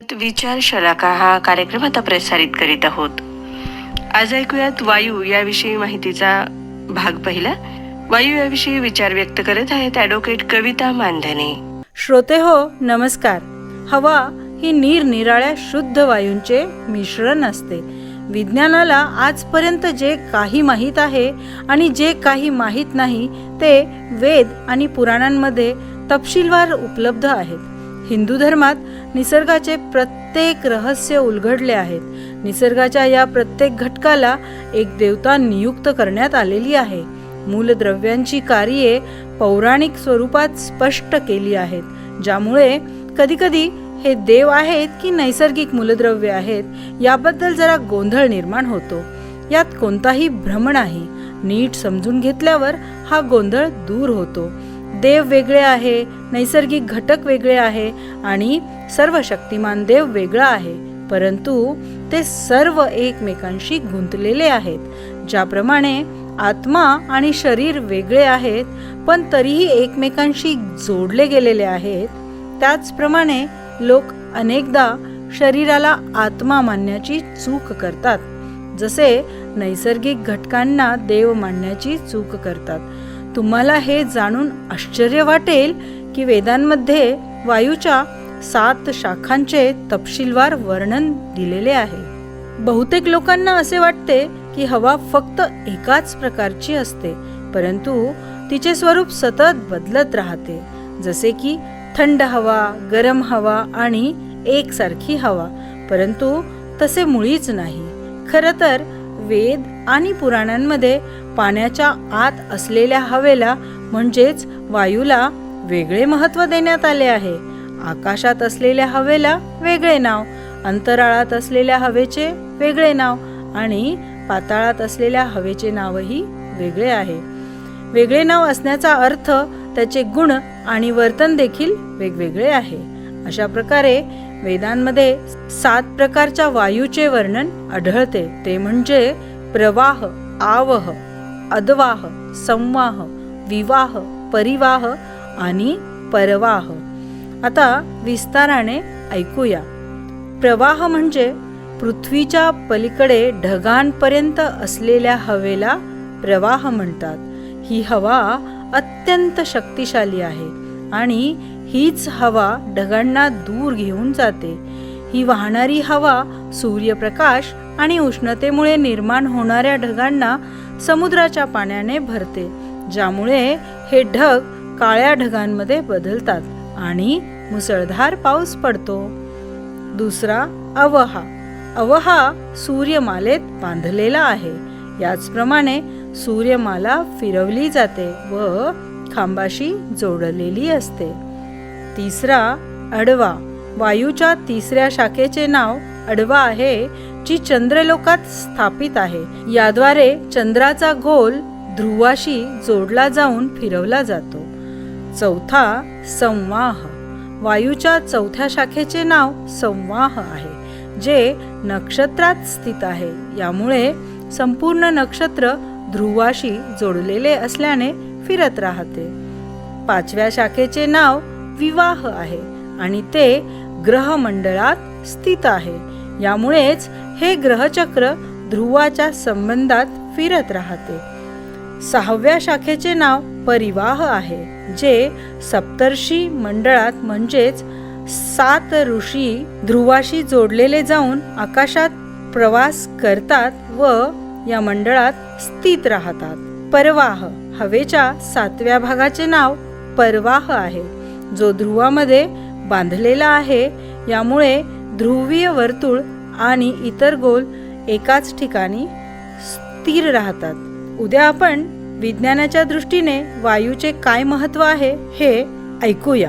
विचार शलाका हा कार्यक्रम आता प्रसारित करीत आहोत. आज ऐकूयात वायू याविषयी माहितीचा भाग पहिला. वायू याविषयी विचार व्यक्त करत आहेत ॲडव्होकेट कविता मानधने श्रोते हो नमस्कार. हवा ही निरनिराळ्या शुद्ध वायूंचे मिश्रण असते. विज्ञानाला आजपर्यंत जे काही माहीत आहे आणि जे काही माहीत नाही ते वेद आणि पुराणांमध्ये तपशीलवार उपलब्ध आहेत. हिंदू धर्मात निसर्गाचे प्रत्येक रहस्य उलगडले आहेत. निसर्गाच्या या प्रत्येक घटकाला एक देवता नियुक्त करण्यात आलेली आहे. मूलद्रव्यांची कार्ये पौराणिक स्वरूपात स्पष्ट केली आहेत ज्यामुळे कधीकधी हे देव आहेत की नैसर्गिक मूलद्रव्य आहेत याबद्दल जरा गोंधळ निर्माण होतो. यात कोणताही भ्रम नाही. नीट समजून घेतल्यावर हा गोंधळ दूर होतो. देव वेगळे आहे नैसर्गिक घटक वेगळे आहे आणि सर्व शक्तिमान देव वेगळा आहे. परंतु ते सर्व एकमेकांशी गुंतलेले आहेत. ज्याप्रमाणे आत्मा आणि शरीर वेगळे आहेत पण तरीही एकमेकांशी जोडले गेलेले आहेत. त्याचप्रमाणे लोक अनेकदा शरीराला आत्मा मानण्याची चूक करतात. जसे नैसर्गिक घटकांना देव मानण्याची चूक करतात. तुम्हाला हे जाणून आश्चर्य वाटेल की वेदांमध्ये वायूच्या सात शाखांचे तपशीलवार वर्णन दिलेले आहे. बहुतेक लोकांना असे वाटते की हवा फक्त एकाच प्रकारची असते परंतु तिचे स्वरूप सतत बदलत राहते जसे की थंड हवा गरम हवा आणि एकसारखी हवा परंतु तसे मुळीच नाही. खरं तर वेद आणि पुराणांमध्ये पाण्याच्या आत असलेल्या हवेला म्हणजेच वायूला वेगळे महत्त्व देण्यात आले आहे. आकाशात असलेल्या हवेला वेगळे नाव अंतराळात असलेल्या हवेचे वेगळे नाव आणि पाताळात असलेल्या हवेचे नावही वेगळे आहे. वेगळे नाव असण्याचा अर्थ त्याचे गुण आणि वर्तन देखील वेगवेगळे आहे. अशा प्रकारे वेदांमध्ये सात प्रकारच्या वायूचे वर्णन आढळते. ते म्हणजे प्रवाह आवह अद्वाह संवाह विवाह परिवाह आणि परवाह. आता विस्ताराने ऐकूया. प्रवाह म्हणजे पृथ्वीच्या पलीकडे ढगांपर्यंत असलेल्या हवेला प्रवाह म्हणतात. ही हवा अत्यंत शक्तिशाली आहे. आणि हीच हवा ढगांना दूर घेऊन जाते. ही वाहणारी हवा सूर्यप्रकाश आणि उष्णतेमुळे निर्माण होणाऱ्या ढगांना समुद्राच्या पाण्याने भरते ज्यामुळे हे ढग काळ्या ढगांमध्ये बदलतात आणि मुसळधार पाऊस पडतो. दुसरा अवहा. अवहा सूर्यमालेत बांधलेला आहे. याचप्रमाणे सूर्यमाला फिरवली जाते व खांबाशी जोडलेली असते. तिसरा अडवा वायूच्या तिसऱ्या शाखेचे नाव अडवा आहे जी चंद्रलोकात स्थापित आहे. याद्वारे चंद्राचा गोल ध्रुवाशी जोडला जाऊन फिरवला जातो. चौथा संवाह. वायूच्या चौथ्या शाखेचे नाव संवाह आहे जे नक्षत्रात स्थित आहे. यामुळे संपूर्ण नक्षत्र ध्रुवाशी जोडलेले असल्याने फिरत राहते. पाचव्या शाखेचे नाव विवाह आहे आणि ते ग्रहमंडळात स्थित आहे. यामुळेच हे ग्रहचक्र ध्रुवाच्या संबंधात फिरत राहते. सहाव्या शाखेचे नाव परिवाह आहे जे सप्तर्षी मंडळात म्हणजेच सात ऋषी ध्रुवाशी जोडलेले जाऊन आकाशात प्रवास करतात व या मंडळात स्थित राहतात. परवाह हवेच्या सातव्या भागाचे नाव परवाह आहे जो ध्रुवामध्ये बांधलेला आहे. यामुळे ध्रुवीय वर्तुळ आणि इतर गोल एकाच ठिकाणी स्थिर राहतात. उद्या आपण विज्ञानाच्या दृष्टीने वायूचे काय महत्त्व आहे हे ऐकूया.